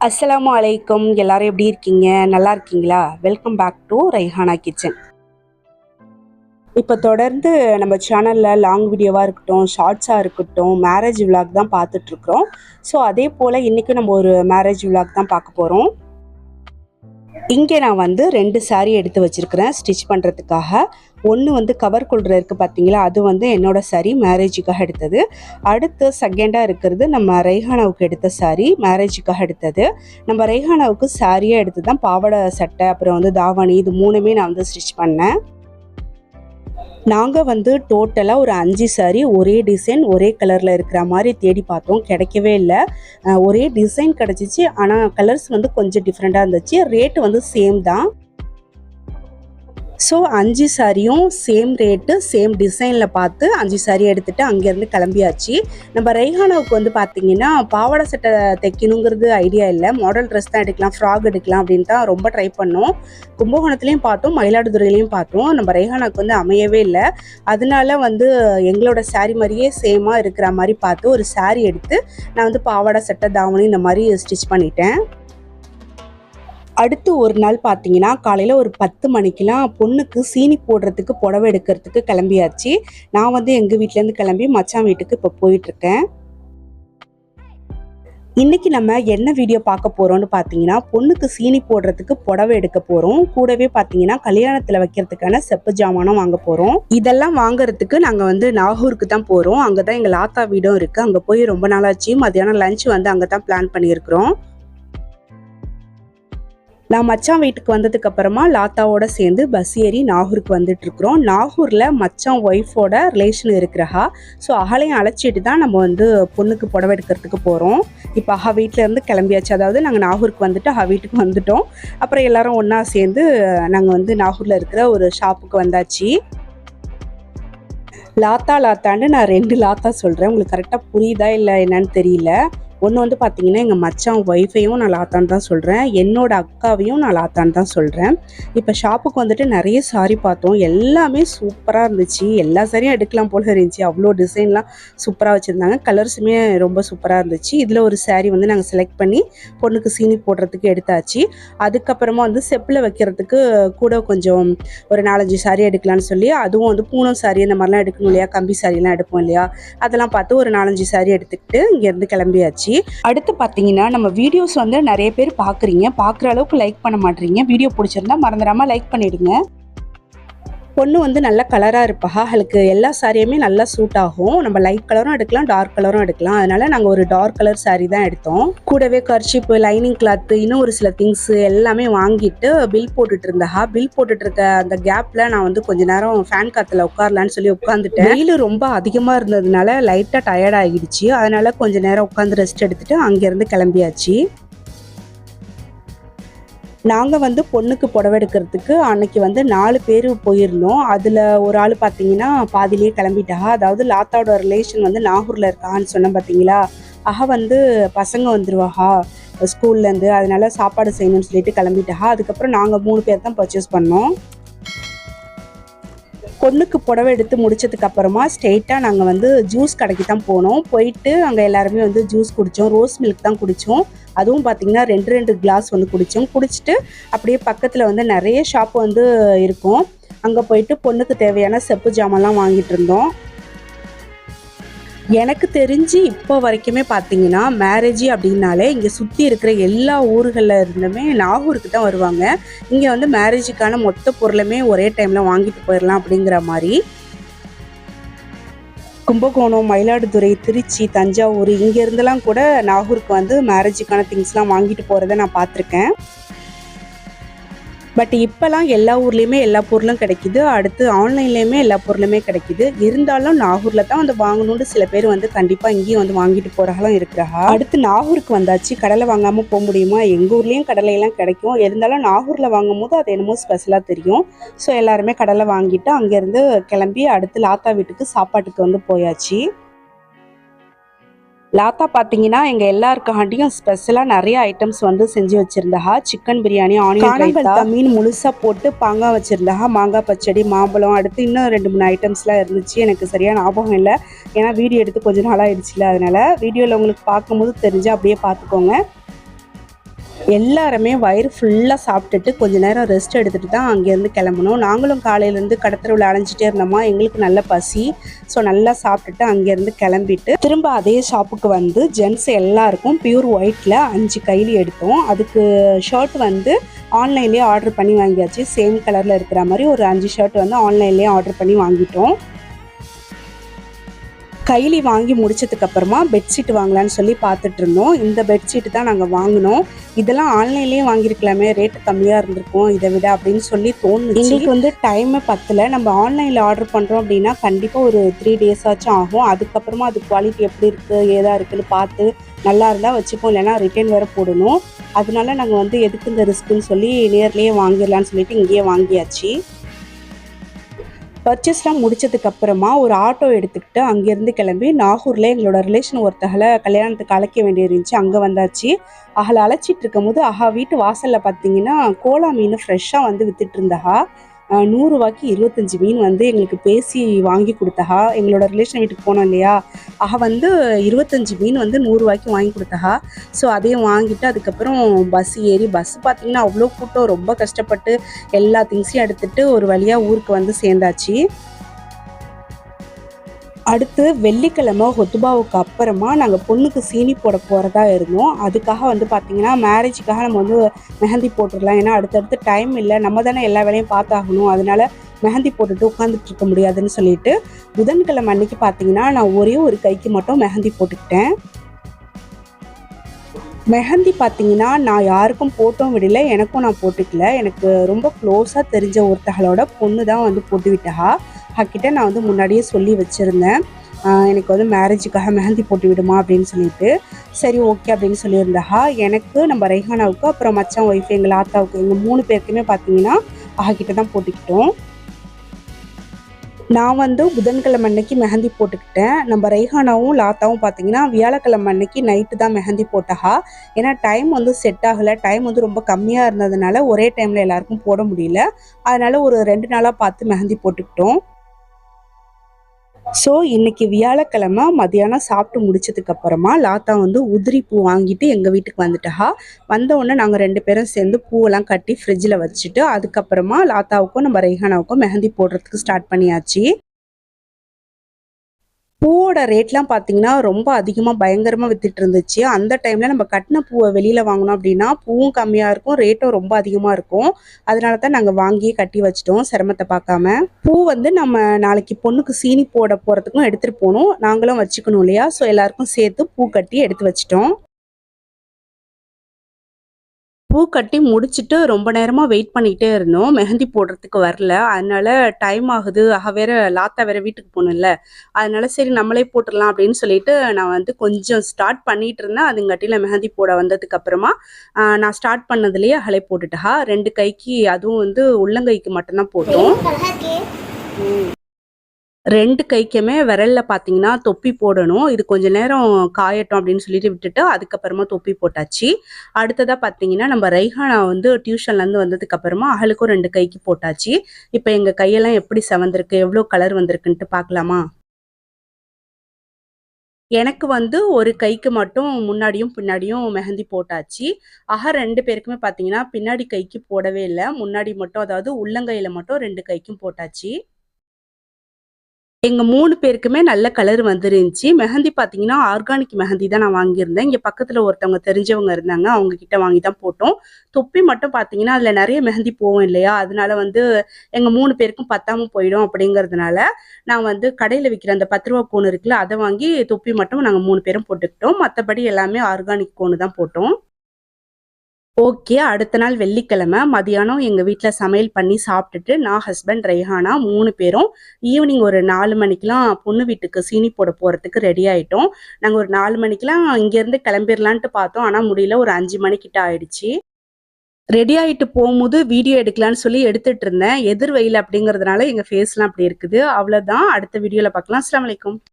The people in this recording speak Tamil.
அஸ்ஸலாமு அலைக்கும். எல்லாரும் எப்படி இருக்கீங்க? நல்லா இருக்கீங்களா? Welcome back to Raihana kitchen இப்போ தொடர்ந்து நம்ம சேனலில் லாங் வீடியோவாக இருக்கட்டும் ஷார்ட்ஸாக இருக்கட்டும் மேரேஜ் விலாக் தான் பார்த்துட்ருக்குறோம் ஸோ அதே போல் இன்றைக்கும் நம்ம ஒரு மேரேஜ் விலாக் தான் பார்க்க போகிறோம் இங்கே நான் வந்து ரெண்டு சாரீ எடுத்து வச்சுருக்கிறேன் ஸ்டிச் பண்ணுறதுக்காக ஒன்று வந்து கவர் கொள்கிற இருக்குது பார்த்தீங்களா அது வந்து என்னோடய சாரீ மேரேஜுக்காக எடுத்தது. அடுத்து செகண்டாக இருக்கிறது நம்ம ரெய்ஹானாவுக்கு எடுத்த சாரீ மேரேஜுக்காக எடுத்தது. நம்ம ரெய்ஹானாவுக்கு சாரியாக எடுத்து தான் பாவாடை சட்டை அப்புறம் வந்து தாவணி இது மூணுமே நான் வந்து ஸ்டிச் பண்ணேன். நாங்கள் வந்து டோட்டலாக ஒரு அஞ்சு சாரி ஒரே டிசைன் ஒரே கலரில் இருக்கிற மாதிரி தேடி பார்த்தோம். கிடைக்கவே இல்லை. ஒரே டிசைன் கிடச்சிச்சு. ஆனால் கலர்ஸ் வந்து கொஞ்சம் டிஃப்ரெண்ட்டாக இருந்துச்சு. ரேட்டு வந்து சேம் தான். ஸோ அஞ்சு சாரியும் சேம் ரேட்டு சேம் டிசைனில் பார்த்து அஞ்சு சாரி எடுத்துகிட்டு அங்கேருந்து கிளம்பியாச்சு. நம்ம ரெய்ஹானாவுக்கு வந்து பார்த்தீங்கன்னா பாவாடை சட்டை தைக்கணுங்கிறது ஐடியா இல்லை. மாடல் ட்ரெஸ் தான் எடுக்கலாம் ஃப்ராக் எடுக்கலாம் அப்படின்னு தான் ரொம்ப ட்ரை பண்ணோம். கும்பகோணத்துலேயும் பார்த்தோம் மயிலாடுதுறையிலையும் பார்த்தோம். நம்ம ரெய்ஹானாவுக்கு வந்து அமையவே இல்லை. அதனால வந்து எங்களோட சாரி மாதிரியே சேமாக இருக்கிற மாதிரி பார்த்து ஒரு சாரி எடுத்து நான் வந்து பாவாடை சட்டை தாவணி இந்த மாதிரி ஸ்டிச் பண்ணிட்டேன். அடுத்து ஒரு நாள் பார்த்தீங்கன்னா காலையில் ஒரு பத்து மணிக்கெலாம் பொண்ணுக்கு சீனி போடுறதுக்கு புடவை எடுக்கிறதுக்கு கிளம்பியாச்சு. நான் வந்து எங்கள் வீட்டிலேருந்து கிளம்பி மச்சான் வீட்டுக்கு இப்போ போயிட்டுருக்கேன். இன்றைக்கி நம்ம என்ன வீடியோ பார்க்க போகிறோன்னு பார்த்தீங்கன்னா பொண்ணுக்கு சீனி போடுறதுக்கு புடவை எடுக்க போகிறோம் கூடவே பார்த்தீங்கன்னா கல்யாணத்தில் வைக்கிறதுக்கான செப்பு ஜாமானும் வாங்க போகிறோம் இதெல்லாம் வாங்குறதுக்கு நாங்கள் வந்து நாகூருக்கு தான் போகிறோம் அங்கே தான் எங்கள் லாத்தா வீடும் இருக்குது அங்கே போய் ரொம்ப நாளாச்சு. மத்தியானம் லஞ்ச் வந்து அங்கே தான் பிளான் பண்ணியிருக்கிறோம். நான் மச்சான் வீட்டுக்கு வந்ததுக்கு அப்புறமா லாத்தாவோட சேர்ந்து பஸ் ஏறி நாகூருக்கு வந்துட்டு இருக்கிறோம் நாகூர்ல மச்சான் ஒய்ஃபோட ரிலேஷன் இருக்கிறஹா ஸோ அகலையும் அழைச்சிட்டு தான் நம்ம வந்து பொண்ணுக்கு புடவை எடுக்கிறதுக்கு போகிறோம் இப்போ அஹா வீட்டில் இருந்து கிளம்பியாச்சு. அதாவது நாங்கள் நாகூருக்கு வந்துட்டு அஹா வீட்டுக்கு வந்துட்டோம். அப்புறம் எல்லாரும் ஒன்றா சேர்ந்து நாங்கள் வந்து நாகூரில் இருக்கிற ஒரு ஷாப்புக்கு வந்தாச்சு. லாத்தா லாத்தான்னு நான் ரெண்டு லாத்தா சொல்கிறேன் உங்களுக்கு கரெக்டாக புரியுதா இல்லை என்னன்னு தெரியல. ஒன்று வந்து பார்த்தீங்கன்னா எங்கள் மச்சான் ஒய்ஃபையும் நான் லாத்தான்னு தான் சொல்கிறேன் என்னோட அக்காவையும் நான் லாத்தான்னு தான் சொல்கிறேன் இப்போ ஷாப்புக்கு வந்துட்டு நிறைய சாரி பார்த்தோம். எல்லாமே சூப்பராக இருந்துச்சு. எல்லா சாரியும் எடுக்கலாம் போல இருந்துச்சு. அவ்வளோ டிசைன்லாம் சூப்பராக வச்சுருந்தாங்க. கலர்ஸுமே ரொம்ப சூப்பராக இருந்துச்சு. இதில் ஒரு saree வந்து நாங்கள் செலக்ட் பண்ணி பொண்ணுக்கு சீனி போடுறதுக்கு எடுத்தாச்சு. அதுக்கப்புறமா வந்து செப்பில் வைக்கிறதுக்கு கூட கொஞ்சம் ஒரு நாலஞ்சு சாரி எடுக்கலாம்னு சொல்லி அதுவும் வந்து பூனம் சாரி இந்த மாதிரிலாம் எடுக்கணும் இல்லையா? கம்பி சாரியெல்லாம் எடுப்போம் இல்லையா? அதெல்லாம் பார்த்து ஒரு நாலஞ்சு சாரி எடுத்துக்கிட்டு இங்கேருந்து கிளம்பியாச்சு. அடுத்து பார்த்தீங்கன்னா நம்ம வீடியோஸ் வந்து நிறைய பேர் பார்க்குறீங்க பார்க்குற அளவுக்கு லைக் பண்ண மாட்டீங்க. வீடியோ பிடிச்சிருந்தா மறந்துடாமல் லைக் பண்ணிடுங்க. பொண்ணு வந்து நல்ல கலராக இருப்பா. அவளுக்கு எல்லா சாரியுமே நல்லா சூட் ஆகும். நம்ம லைட் கலரும் எடுக்கலாம் டார்க் கலரும் எடுக்கலாம். அதனால நாங்கள் ஒரு டார்க் கலர் சாரி தான் எடுத்தோம். கூடவே கர்ஷிப்பு லைனிங் கிளாத்து இன்னும் ஒரு சில திங்ஸ் எல்லாமே வாங்கிட்டு பில் போட்டுட்டு இருந்தா. பில் போட்டுட்டு இருக்க அந்த கேப்ல நான் வந்து கொஞ்ச நேரம் ஃபேன் காத்துல உட்காரலான்னு சொல்லி உட்காந்துட்டேன் வெயில் ரொம்ப அதிகமா இருந்ததுனால லைட்டா டயர்ட் ஆகிடுச்சு அதனால கொஞ்ச நேரம் உட்காந்து ரெஸ்ட் எடுத்துட்டு அங்கேருந்து கிளம்பியாச்சு. நாங்கள் வந்து பொண்ணுக்கு புடவை எடுக்கிறதுக்கு அன்னைக்கு வந்து நாலு பேர் போயிருந்தோம். அதில் ஒரு ஆள் பார்த்தீங்கன்னா பாதியிலேயே கிளம்பிட்டா. அதாவது லாத்தாவோட ரிலேஷன் வந்து நாகூரில் இருக்கான்னு சொன்னேன் பார்த்தீங்களா ஆஹா வந்து பசங்க வந்துருவாஹா ஸ்கூல்லேருந்து அதனால சாப்பாடு செய்யணும்னு சொல்லிட்டு கிளம்பிட்டா. அதுக்கப்புறம் நாங்கள் மூணு பேர் தான் பர்ச்சேஸ் பண்ணோம். பொண்ணுக்கு புடவை எடுத்து முடிச்சதுக்கு அப்புறமா ஸ்ட்ரெயிட்டாக நாங்கள் வந்து ஜூஸ் கடைக்கு தான் போனோம். போயிட்டு அங்கே எல்லாருமே வந்து ஜூஸ் குடித்தோம் ரோஸ் மில்க் தான் குடித்தோம் அதுவும் பார்த்திங்கன்னா ரெண்டு ரெண்டு கிளாஸ் வந்து குடித்தோம் குடிச்சிட்டு அப்படியே பக்கத்தில் வந்து நிறைய ஷாப் வந்து இருக்கும். அங்கே போயிட்டு பொண்ணுக்கு தேவையான செப்பு ஜாமான்லாம் வாங்கிட்டு இருந்தோம். எனக்கு தெரிஞ்சு இப்போ வரைக்குமே பார்த்தீங்கன்னா மேரேஜ் அப்படின்னாலே இங்கே சுற்றி இருக்கிற எல்லா ஊர்களில் இருந்துமே நாகூருக்கு தான் வருவாங்க. இங்கே வந்து மேரேஜுக்கான மொத்த பொருளுமே ஒரே டைமில் வாங்கிட்டு போயிடலாம் அப்படிங்கிற மாதிரி. கும்பகோணம் மயிலாடுதுறை திருச்சி தஞ்சாவூர் இங்கேருந்தெல்லாம் கூட நாகூருக்கு வந்து மேரேஜுக்கான திங்ஸ்லாம் வாங்கிட்டு போகிறத நான் பார்த்துருக்கேன். பட் இப்போலாம் எல்லா ஊர்லேயுமே எல்லா பொருளும் கிடைக்குது. அடுத்து ஆன்லைன்லேயுமே எல்லா பொருளுமே கிடைக்குது. இருந்தாலும் நாகூரில் தான் வந்து வாங்கணும்னு சில பேர் வந்து கண்டிப்பாக இங்கேயும் வந்து வாங்கிட்டு போகிறாங்களும் இருக்கிறாங்க. அடுத்து நாகூருக்கு வந்தாச்சு. கடலை வாங்காமல் போக முடியுமா? எங்கள் ஊர்லேயும் கடலையெல்லாம் கிடைக்கும். இருந்தாலும் நாகூரில் வாங்கும் போது அது என்னமோ ஸ்பெஷலாக தெரியும். ஸோ எல்லாருமே கடலை வாங்கிட்டு அங்கேருந்து கிளம்பி அடுத்து லாத்தா வீட்டுக்கு சாப்பாட்டுக்கு வந்து போயாச்சு. லாத்தா பார்த்தீங்கன்னா எங்கள் எல்லாருக்காண்டியும் ஸ்பெஷலாக நிறைய ஐட்டம்ஸ் வந்து செஞ்சு வச்சுருந்தா சிக்கன் பிரியாணி ஆனியன் மீன் முழுசாக போட்டு பாங்காய் வச்சுருந்தா மாங்காய் பச்சடி மாம்பழம் அடுத்து இன்னும் ரெண்டு மூணு ஐட்டம்ஸ்லாம் இருந்துச்சு. எனக்கு சரியாக ஞாபகம் இல்லை. ஏன்னா வீடியோ எடுத்து கொஞ்ச நாள் ஆயிடுச்சுல அதனால. வீடியோவில் உங்களுக்கு பார்க்கும்போது தெரிஞ்சு அப்படியே பார்த்துக்கோங்க. எல்லாருமே வயிறு ஃபுல்லாக சாப்பிட்டுட்டு கொஞ்ச நேரம் ரெஸ்ட் எடுத்துகிட்டு தான் அங்கேருந்து கிளம்பணும். நாங்களும் காலையிலேருந்து கடத்தரவில் அலைஞ்சிட்டே இருந்தோமா எங்களுக்கு நல்ல பசி. ஸோ நல்லா சாப்பிட்டுட்டு அங்கேருந்து கிளம்பிட்டு திரும்ப அதே ஷாப்புக்கு வந்து ஜென்ஸ் எல்லாருக்கும் பியூர் ஒயிட்டில் அஞ்சு கைலி எடுத்தோம். அதுக்கு ஷர்ட் வந்து ஆன்லைன்லேயே ஆர்டர் பண்ணி வாங்கியாச்சு. சேம் கலரில் இருக்கிற மாதிரி ஒரு அஞ்சு ஷர்ட் வந்து ஆன்லைன்லேயே ஆர்டர் பண்ணி வாங்கிட்டோம். கைலி வாங்கி முடிச்சதுக்கு அப்புறமா பெட்ஷீட் வாங்கலாம்னு சொல்லி பார்த்துட்டு இருந்தோம். இந்த பெட்ஷீட் தான் நாங்கள் வாங்கினோம். இதெல்லாம் ஆன்லைன்லேயே வாங்கியிருக்கலாமே. ரேட்டு கம்மியாக இருந்திருக்கும். இதை விட அப்படின்னு சொல்லி தோணுது எங்களுக்கு வந்து டைமே பத்தல. நம்ம ஆன்லைனில் ஆர்டர் பண்ணுறோம் அப்படின்னா கண்டிப்பாக ஒரு த்ரீ டேஸ் ஆச்சும் ஆகும். அதுக்கப்புறமா அது குவாலிட்டி எப்படி இருக்குது ஏதா இருக்குன்னு பார்த்து நல்லா இருந்தால் வச்சுப்போம். இல்லைன்னா ரிட்டர்ன் வேறு போடணும். அதனால நாங்கள் வந்து எதுக்கு இந்த ரிஸ்க்குன்னு சொல்லி நேர்லேயே வாங்கிடலான்னு சொல்லிட்டு இங்கேயே வாங்கியாச்சு. பர்ச்சேஸ்லாம் முடிச்சதுக்கு அப்புறமா ஒரு ஆட்டோ எடுத்துக்கிட்டு அங்கேருந்து கிளம்பி நாகூரில் எங்களோட ரிலேஷன் ஒருத்தகளை கல்யாணத்துக்கு அழைக்க வேண்டியிருந்துச்சு. அங்கே வந்தாச்சு. அகளை அழைச்சிட்டு இருக்கும்போது அஹா வீட்டு வாசலில் பார்த்தீங்கன்னா கோலா மீன் ஃப்ரெஷ்ஷாக வந்து வித்துட்டு இருந்தாஹா நூறுரூவாய்க்கு இருபத்தஞ்சி மீன் வந்து எங்களுக்கு பேசி வாங்கி கொடுத்தா எங்களோட ரிலேஷன் வீட்டுக்கு போனோம் இல்லையா? ஆக வந்து இருபத்தஞ்சி மீன் வந்து நூறுரூவாய்க்கு வாங்கி கொடுத்தா ஸோ அதையும் வாங்கிட்டு அதுக்கப்புறம் பஸ் ஏறி பஸ் பார்த்தீங்கன்னா அவ்வளோ கூட்டம் ரொம்ப கஷ்டப்பட்டு எல்லா திங்ஸையும் எடுத்துகிட்டு ஒரு வழியாக ஊருக்கு வந்து சேர்ந்தாச்சு. அடுத்து வெள்ளிக்கிழமை ஹொத்துபாவுக்கு அப்புறமா நாங்கள் பொண்ணுக்கு சீனி போட போகிறதா இருந்தோம். அதுக்காக வந்து பார்த்தீங்கன்னா மேரேஜுக்காக நம்ம வந்து மெஹந்தி போட்டுடலாம். ஏன்னா அடுத்தடுத்து டைம் இல்லை. நம்ம தானே எல்லா வேலையும் பார்த்தாகணும். அதனால மெஹந்தி போட்டுட்டு உட்காந்துட்டு இருக்க முடியாதுன்னு சொல்லிட்டு புதன்கிழமை அன்னைக்கு பார்த்தீங்கன்னா நான் ஒரே ஒரு கைக்கு மட்டும் மெஹந்தி போட்டுக்கிட்டேன். மெஹந்தி பார்த்தீங்கன்னா நான் யாருக்கும் போட்டும் விடல. எனக்கும் நான் போட்டுக்கல. எனக்கு ரொம்ப க்ளோஸாக தெரிஞ்ச ஒருத்தகளோட பொண்ணு தான் வந்து போட்டு விட்டா. அப்பாக்கிட்ட நான் வந்து முன்னாடியே சொல்லி வச்சுருந்தேன். எனக்கு வந்து மேரேஜுக்காக மெஹந்தி போட்டு விடுமா அப்படின்னு சொல்லிட்டு. சரி ஓகே அப்படின்னு சொல்லியிருந்தா எனக்கு நம்ம ரெஹானாவுக்கு அப்புறம் மச்சான் ஒய்ஃப் எங்கள் ஆத்தாவுக்கு எங்கள் மூணு பேருக்குமே பார்த்தீங்கன்னா அவகிட்ட தான் போட்டுக்கிட்டோம். நான் வந்து புதன்கிழமை அன்னைக்கு மெஹந்தி போட்டுக்கிட்டேன். நம்ம ரைஹானாவும் லாத்தாவும் பார்த்தீங்கன்னா வியாழக்கிழமை அன்னைக்கு நைட்டு தான் மெஹந்தி போட்டஹா ஏன்னா டைம் வந்து செட் ஆகலை. டைம் வந்து ரொம்ப கம்மியாக இருந்ததுனால ஒரே டைமில் எல்லாருக்கும் போட முடியல. அதனால ஒரு ரெண்டு நாளாக பார்த்து மெஹந்தி போட்டுக்கிட்டோம். ஸோ இன்னைக்கு வியாழக்கிழமை மதியானம் சாப்பிட்டு முடிச்சதுக்கு அப்புறமா லாத்தா வந்து உதிரி பூ வாங்கிட்டு எங்கள் வீட்டுக்கு வந்துட்டா. வந்த உடனே நாங்கள் ரெண்டு பேரும் சேர்ந்து பூவெல்லாம் கட்டி ஃப்ரிட்ஜில் வச்சுட்டு அதுக்கப்புறமா லாத்தாவுக்கும் நம்ம ரெஹானாவுக்கும் மெஹந்தி போடுறதுக்கு ஸ்டார்ட் பண்ணியாச்சு. பூவோட ரேட்லாம் பார்த்தீங்கன்னா ரொம்ப அதிகமாக பயங்கரமாக வித்துட்டு இருந்துச்சு. அந்த டைமில் நம்ம கட்டின பூவை வெளியில் வாங்கினோம் அப்படின்னா பூவும் கம்மியாக இருக்கும் ரேட்டும் ரொம்ப அதிகமாக இருக்கும். அதனால தான் நாங்கள் வாங்கியே கட்டி வச்சிட்டோம் சிரமத்தை பார்க்காம. பூ வந்து நம்ம நாளைக்கு பொண்ணுக்கு சீனி போட போகிறதுக்கும் எடுத்துகிட்டு போகணும். நாங்களும் வச்சுக்கணும் இல்லையா? ஸோ எல்லாருக்கும் சேர்த்து பூ கட்டி எடுத்து வச்சிட்டோம். பூ கட்டி முடிச்சுட்டு ரொம்ப நேரமாக வெயிட் பண்ணிகிட்டே இருந்தோம். மெஹந்தி போடுறதுக்கு வரல. அதனால டைம் ஆகுது. ஆக வேற லாத்தா வேற வீட்டுக்கு போகணும்ல. அதனால சரி நம்மளே போட்டுடலாம் அப்படின்னு சொல்லிட்டு நான் வந்து கொஞ்சம் ஸ்டார்ட் பண்ணிட்டு இருந்தேன். அதுங்காட்டியில் மெஹந்தி போட வந்ததுக்கு அப்புறமா ஆஹ், நான் ஸ்டார்ட் பண்ணதுலேயே அலை போட்டுட்டா ரெண்டு கைக்கு அதுவும் வந்து உள்ளங்கைக்கு மட்டும்தான் போட்டோம். ரெண்டு கைக்குமே விரலில் பார்த்தீங்கன்னா தொப்பி போடணும். இது கொஞ்ச நேரம் காயட்டும் அப்படின்னு சொல்லிட்டு விட்டுட்டு அதுக்கப்புறமா தொப்பி போட்டாச்சு. அடுத்ததாக பார்த்தீங்கன்னா நம்ம ரைஹானா வந்து டியூஷன்லேருந்து வந்ததுக்கப்புறமா அவளுக்கும் ரெண்டு கைக்கு போட்டாச்சு. இப்போ எங்கள் கையெல்லாம் எப்படி செவந்திருக்கு எவ்வளோ கலர் வந்திருக்குன்ட்டு பார்க்கலாமா எனக்கு வந்து ஒரு கைக்கு மட்டும் முன்னாடியும் பின்னாடியும் மெஹந்தி போட்டாச்சு. ஆக ரெண்டு பேருக்குமே பார்த்தீங்கன்னா பின்னாடி கைக்கு போடவே இல்லை. முன்னாடி மட்டும் அதாவது உள்ளங்கையில் மட்டும் ரெண்டு கைக்கும் போட்டாச்சு. எங்க மூணு பேருக்குமே நல்ல கலர் வந்துருந்துச்சு. மெஹந்தி பார்த்தீங்கன்னா ஆர்கானிக் மெஹந்தி தான் நான் வாங்கியிருந்தேன். இங்க பக்கத்துல ஒருத்தவங்க தெரிஞ்சவங்க இருந்தாங்க. அவங்க கிட்ட வாங்கி தான் போட்டோம். தொப்பி மட்டும் பார்த்தீங்கன்னா அதுல நிறைய மெஹந்தி போவோம் இல்லையா? அதனால வந்து எங்க மூணு பேருக்கும் பத்தாம போயிடும் அப்படிங்கறதுனால நான் வந்து கடையில விற்கிற அந்த பத்து ரூபா கோன் இருக்குல்ல அதை வாங்கி தொப்பி மட்டும் நாங்க மூணு பேரும் போட்டுக்கிட்டோம். மற்றபடி எல்லாமே ஆர்கானிக் கோனு தான் போட்டோம். ஓகே அடுத்த நாள் வெள்ளிக்கிழமை மதியானம் எங்கள் வீட்டில் சமையல் பண்ணி சாப்பிட்டுட்டு நான் ஹஸ்பண்ட் ரெய்ஹானா மூணு பேரும் ஈவினிங் ஒரு நாலு மணிக்கெலாம் பொண்ணு வீட்டுக்கு சீனி போட போகிறதுக்கு ரெடி ஆகிட்டோம் நாங்கள் ஒரு நாலு மணிக்கெலாம் இங்கேருந்து கிளம்பிடலான்ட்டு பார்த்தோம். ஆனால் முடியல ஒரு அஞ்சு மணிக்கிட்ட ஆயிடுச்சு. ரெடி ஆகிட்டு போகும்போது வீடியோ எடுக்கலான்னு சொல்லி எடுத்துட்டு இருந்தேன். எதிர் வெயில் அப்படிங்கிறதுனால எங்கள் ஃபேஸ்லாம் அப்படி இருக்குது. அவ்வளோதான் அடுத்த வீடியோவில் பார்க்கலாம். அஸ்ஸலாமு அலைக்கும்.